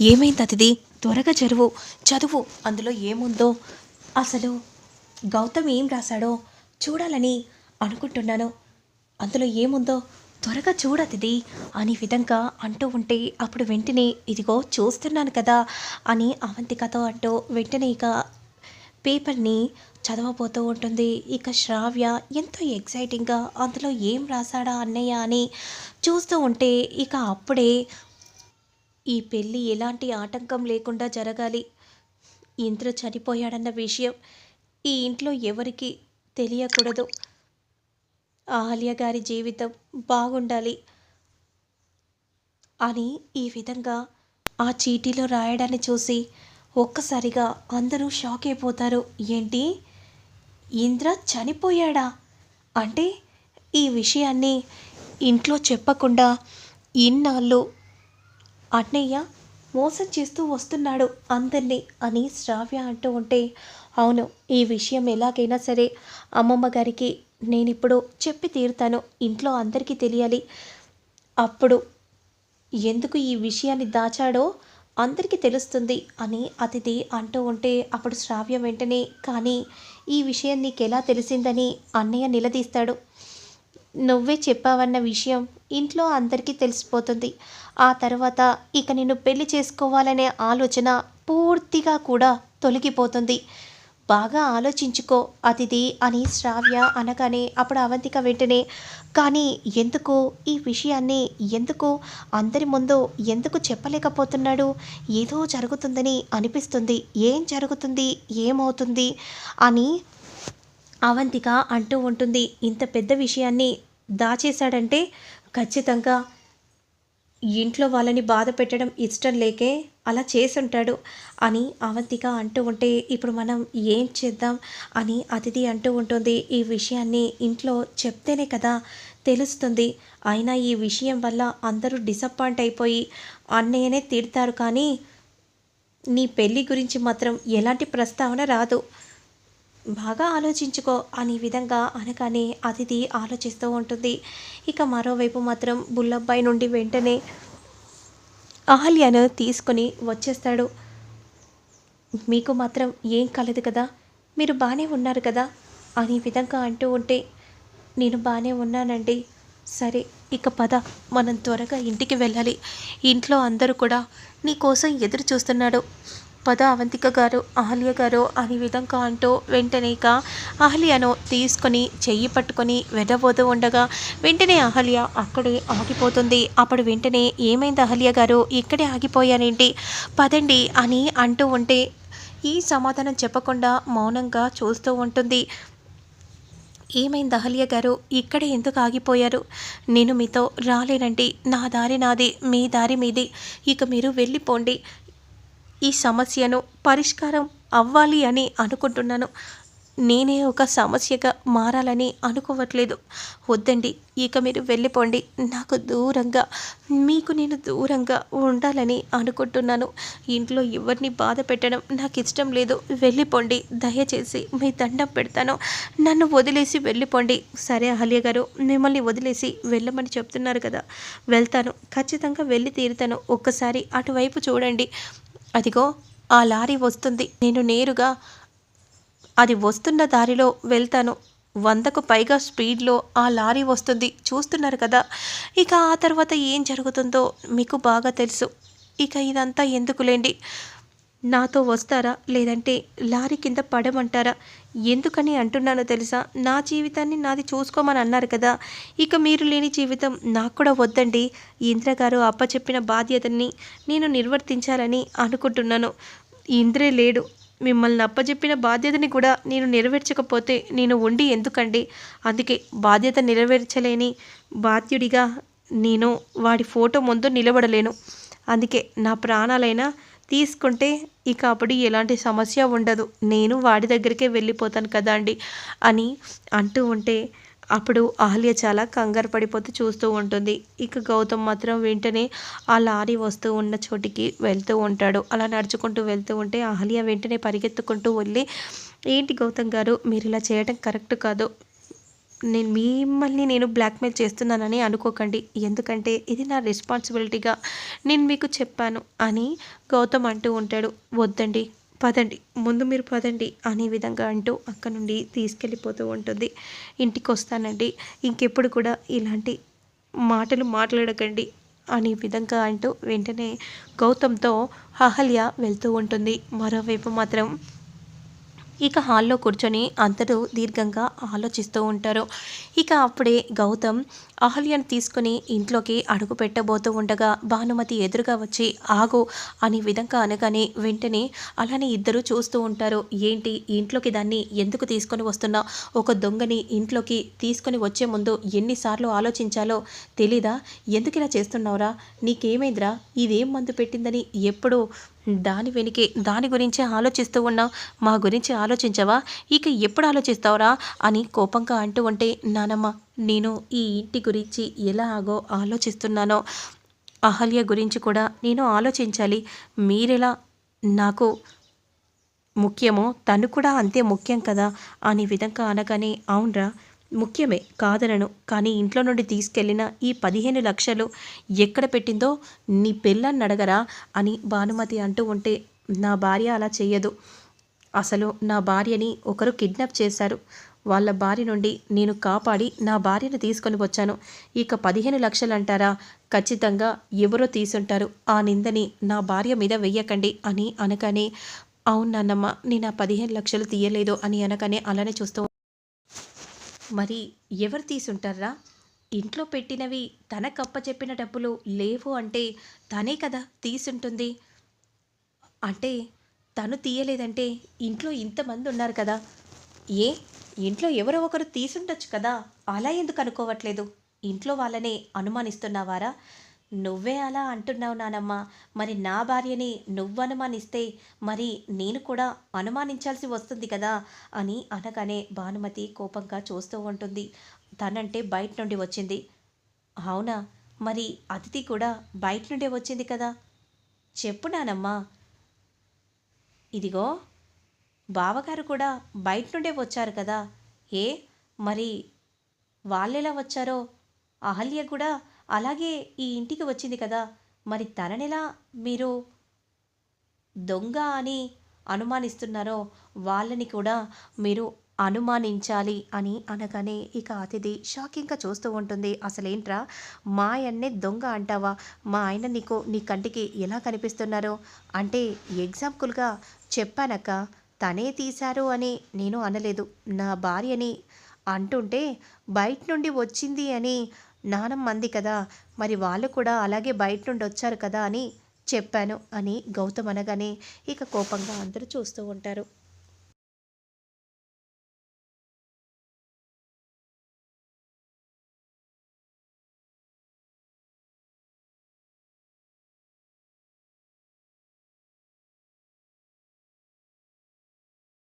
ఏమైంది అతిథి? త్వరగా చదువు. చదువు. అందులో ఏముందో? అసలు గౌతమ్ ఏం రాశాడో చూడాలని అనుకుంటున్నాను. అందులో ఏముందో? త్వరగా చూడతిది అనే విధంగా అంటూ ఉంటే అప్పుడు వెంటనే ఇదిగో చూస్తున్నాను కదా అని అవంతికతో అంటూ వెంటనే ఇక పేపర్ని చదవబోతూ ఉంటుంది. ఇక శ్రావ్య ఎంతో ఎగ్జైటింగ్గా అందులో ఏం రాశాడా అన్నయ్య అని చూస్తూ ఉంటే ఇక అప్పుడే ఈ పెళ్ళి ఎలాంటి ఆటంకం లేకుండా జరగాలి. ఇంద్ర చనిపోయాడన్న విషయం ఈ ఇంట్లో ఎవరికి తెలియకూడదు. ఆలియా గారి జీవితం బాగుండాలి అని ఈ విధంగా ఆ చీటీలో రాయడాన్ని చూసి ఒక్కసారిగా అందరూ షాక్ అయిపోతారు. ఏంటి? ఇంద్ర చనిపోయాడా? అంటే ఈ విషయాన్ని ఇంట్లో చెప్పకుండా ఇన్నాళ్ళు అన్నయ్య మోసం చేస్తూ వస్తున్నాడు అందరినీ అని శ్రావ్య అంటూ ఉంటే అవును ఈ విషయం ఎలాగైనా సరే అమ్మమ్మ గారికి నేను ఇప్పుడు చెప్పి తీరుతాను ఇంట్లో అందరికీ తెలియాలి. అప్పుడు ఎందుకు ఈ విషయాన్ని దాచాడో అందరికీ తెలుస్తుంది అని అతిథి అంటూ ఉంటే అప్పుడు శ్రావ్య వెంటనే కానీ ఈ విషయం నీకు ఎలా తెలిసిందని అన్నయ్య నిలదీస్తాడు. నువ్వే చెప్పావన్న విషయం ఇంట్లో అందరికీ తెలిసిపోతుంది. ఆ తర్వాత ఇక నిన్ను పెళ్ళి చేసుకోవాలనే ఆలోచన పూర్తిగా కూడా తొలగిపోతుంది. బాగా ఆలోచించుకో అతిథి అని శ్రావ్య అనగానే అప్పుడు అవంతిక వెంటనే కానీ ఎందుకు? ఈ విషయాన్ని ఎందుకు? అందరి ముందు ఎందుకు చెప్పలేకపోతున్నాడు? ఏదో జరుగుతుందని అనిపిస్తుంది. ఏం జరుగుతుంది? ఏమవుతుంది? అని అవంతిక అంటూ ఉంటుంది. ఇంత పెద్ద విషయాన్ని దాచేశాడంటే ఖచ్చితంగా ఇంట్లో వాళ్ళని బాధ పెట్టడం ఇష్టం లేకే అలా చేసుంటాడు అని అవంతిక అంటూ ఉంటే ఇప్పుడు మనం ఏం చేద్దాం? అని అతిథి అంటూ ఉంటుంది. ఈ విషయాన్ని ఇంట్లో చెప్తేనే కదా తెలుస్తుంది. అయినా ఈ విషయం వల్ల అందరూ డిసప్పాయింట్ అయిపోయి అన్నయ్యనే తిడతారు కానీ నీ పెళ్ళి గురించి మాత్రం ఎలాంటి ప్రస్తావన రాదు. బాగా ఆలోచించుకో అని విధంగా అనగానే అతిథి ఆలోచిస్తూ ఉంటుంది. ఇక మరోవైపు మాత్రం బుల్లబ్బాయి నుండి వెంటనే అహల్యను తీసుకొని వచ్చేస్తాడు. మీకు మాత్రం ఏం కలదు కదా? మీరు బాగానే ఉన్నారు కదా? అనే విధంగా అంటూ ఉంటే నేను బాగానే ఉన్నానండి. సరే ఇక పద. మనం త్వరగా ఇంటికి వెళ్ళాలి. ఇంట్లో అందరూ కూడా నీ కోసం ఎదురు చూస్తున్నాడు. పద అవంతిక గారు అహల్య గారు అని విధంగా అంటూ వెంటనే ఇక అహల్యను తీసుకొని చెయ్యి పట్టుకొని వెదబోతూ ఉండగా వెంటనే అహల్య అక్కడే ఆగిపోతుంది. అప్పుడు వెంటనే ఏమైంది అహల్య గారు? ఇక్కడే ఆగిపోయానేంటి పదండి అని అంటూ ఉంటే ఈ సమాధానం చెప్పకుండా మౌనంగా చూస్తూ ఉంటుంది. ఏమైంది అహల్య గారు? ఇక్కడే ఎందుకు ఆగిపోయారు? నేను మీతో రాలేనండి. నా దారి నాది మీ దారి మీది. ఇక మీరు వెళ్ళిపోండి. ఈ సమస్యను పరిష్కారం అవ్వాలి అని అనుకుంటున్నాను. నేనే ఒక సమస్యగా మారాలని అనుకోవట్లేదు. వద్దండి ఇక మీరు వెళ్ళిపోండి. నాకు దూరంగా మీకు నేను దూరంగా ఉండాలని అనుకుంటున్నాను. ఇంట్లో ఎవరిని బాధ పెట్టడం నాకు ఇష్టం లేదు. వెళ్ళిపోండి దయచేసి మీ దండం పెడతాను. నన్ను వదిలేసి వెళ్ళిపోండి. సరే అహల్య గారు మిమ్మల్ని వదిలేసి వెళ్ళమని చెప్తున్నారు కదా. వెళ్తాను. ఖచ్చితంగా వెళ్ళి తీరుతాను. ఒక్కసారి అటువైపు చూడండి. అదిగో ఆ లారీ వస్తుంది. నేను నేరుగా అది వస్తున్న దారిలో వెళ్తాను. వందకు పైగా స్పీడ్లో ఆ లారీ వస్తుంది. చూస్తున్నారు కదా? ఇక ఆ తర్వాత ఏం జరుగుతుందో మీకు బాగా తెలుసు. ఇక ఇదంతా ఎందుకులేండి? నాతో వస్తారా? లేదంటే లారీ కింద పడమంటారా? ఎందుకని అంటున్నానో తెలుసా? నా జీవితాన్ని నాది చూసుకోమని అన్నారు కదా. ఇక మీరు లేని జీవితం నాకు కూడా వద్దండి. ఇంద్ర గారు అప్పచెప్పిన బాధ్యతని నేను నిర్వర్తించాలని అనుకుంటున్నాను. ఇంద్రే లేడు. మిమ్మల్ని అప్పచెప్పిన బాధ్యతని కూడా నేను నెరవేర్చకపోతే నేను ఉండి ఎందుకండి? అందుకే బాధ్యత నెరవేర్చలేని బాధ్యుడిగా నేను వాడి ఫోటో ముందు నిలబడలేను. అందుకే నా ప్రాణాలైనా తీసుకుంటే ఇక అప్పుడు ఎలాంటి సమస్య ఉండదు. నేను వాడి దగ్గరికే వెళ్ళిపోతాను కదా అండి అని అంటూ ఉంటే అప్పుడు ఆలియ చాలా కంగారు పడిపోతూ చూస్తూ ఉంటుంది. ఇక గౌతమ్ మాత్రం వెంటనే ఆ లారీ వస్తూ ఉన్న చోటికి వెళ్తూ ఉంటాడు. అలా నడుచుకుంటూ వెళ్తూ ఉంటే ఆలియ వెంటనే పరిగెత్తుకుంటూ వెళ్ళి ఏంటి గౌతమ్ గారు మీరు ఇలా చేయడం కరెక్ట్ కాదు. నేను మిమ్మల్ని నేను బ్లాక్మెయిల్ చేస్తున్నానని అనుకోకండి. ఎందుకంటే ఇది నా రెస్పాన్సిబిలిటీగా నేను మీకు చెప్పాను అని గౌతమ్ అంటూ ఉంటాడు. వద్దండి పదండి ముందు మీరు పదండి అనే విధంగా అంటూ అక్కడ నుండి తీసుకెళ్ళిపోతూ ఉంటుంది. ఇంటికి వస్తానండి. ఇంకెప్పుడు కూడా ఇలాంటి మాటలు మాట్లాడకండి అనే విధంగా అంటూ వెంటనే గౌతమ్తో అహల్య వెళ్తూ ఉంటుంది. మరోవైపు మాత్రం ఇక హాల్లో కూర్చొని అందరూ దీర్ఘంగా ఆలోచిస్తూ ఉంటారు. ఇక అప్పుడే గౌతమ్ అహల్యను తీసుకుని ఇంట్లోకి అడుగు పెట్టబోతూ ఉండగా భానుమతి ఎదురుగా వచ్చి ఆగు అనే విధంగా అనగానే వెంటనే అలానే ఇద్దరు చూస్తూ ఉంటారు. ఏంటి? ఇంట్లోకి దాన్ని ఎందుకు తీసుకొని వస్తున్నా ఒక దొంగని ఇంట్లోకి తీసుకొని వచ్చే ముందు ఎన్నిసార్లు ఆలోచించాలో తెలీదా? ఎందుకు ఇలా చేస్తున్నావురా? నీకేమైందిరా? ఇదేం మందు పెట్టిందని ఎప్పుడు దాని వెనుకే దాని గురించే ఆలోచిస్తూ ఉన్నావు మా గురించి ఆలోచించవా? ఇక ఎప్పుడు ఆలోచిస్తావురా? అని కోపంగా అంటూ ఉంటే నానమ్మ నేను ఈ ఇంటి గురించి ఎలాగో ఆలోచిస్తున్నానో అహల్య గురించి కూడా నేను ఆలోచించాలి. మీరెలా? నాకు ముఖ్యమో తను కూడా అంతే ముఖ్యం కదా అనే విధంగా అనగానే అవునరా? ముఖ్యమే కాదనను. కానీ ఇంట్లో నుండి తీసుకెళ్ళిన ఈ పదిహేను లక్షలు ఎక్కడ పెట్టిందో నీ పెళ్ళని అడగరా అని భానుమతి అంటూ ఉంటే నా భార్య అలా చేయదు అసలు నా భార్యని ఒకరు కిడ్నాప్ చేశారు. వాళ్ళ భార్య నుండి నేను కాపాడి నా భార్యను తీసుకొని వచ్చాను. ఇక పదిహేను లక్షలు అంటారా ఖచ్చితంగా ఎవరో తీసుంటారు. ఆ నిందని నా భార్య మీద వెయ్యకండి అని అనగానే అవును నాన్నమ్మ నేను ఆ పదిహేను లక్షలు తీయలేదు అని అనగానే అలానే చూస్తూ మరి ఎవరు తీసుంటారా? ఇంట్లో పెట్టినవి తనకప్ప చెప్పిన డబ్బులు లేవు అంటే తనే కదా తీసుంటుంది. అంటే తను తీయలేదంటే ఇంట్లో ఇంతమంది ఉన్నారు కదా. ఏ? ఇంట్లో ఎవరో ఒకరు తీసుండొచ్చు కదా. అలా ఎందుకు అనుకోవట్లేదు? ఇంట్లో వాళ్ళనే అనుమానిస్తున్నావారా? నువ్వే అలా అంటున్నావు నానమ్మ. మరి నా భార్యని నువ్వు అనుమానిస్తే మరి నేను కూడా అనుమానించాల్సి వస్తుంది కదా అని అనగానే భానుమతి కోపంగా చూస్తూ ఉంటుంది. తనంటే బయట నుండి వచ్చింది. అవునా? మరి అతిథి కూడా బయట నుండే వచ్చింది కదా? చెప్పు నానమ్మా. ఇదిగో బావగారు కూడా బయట నుండే వచ్చారు కదా? ఏ? మరి వాళ్ళెలా వచ్చారో? అహల్య కూడా అలాగే ఈ ఇంటికి వచ్చింది కదా. మరి తననెలా మీరు దొంగ అని అనుమానిస్తున్నారో వాళ్ళని కూడా మీరు అనుమానించాలి అని అనగానే ఇక అతిథి షాకింగ్గా చూస్తూ ఉంటుంది. అసలేంట్రా? మా ఆయన్నే దొంగ అంటావా? మా ఆయన నీకు నీ కంటికి ఎలా కనిపిస్తున్నారో? అంటే ఎగ్జాంపుల్గా చెప్పానక్క తనే తీశారు అని నేను అనలేదు. నా భార్యని అంటుంటే బయట నుండి వచ్చింది అని నానమ్మ అంది కదా మరి వాళ్ళు కూడా అలాగే బయట నుండి వచ్చారు కదా అని చెప్పాను అని గౌతమ్ అనగానే ఇక కోపంగా అందరూ చూస్తూ ఉంటారు.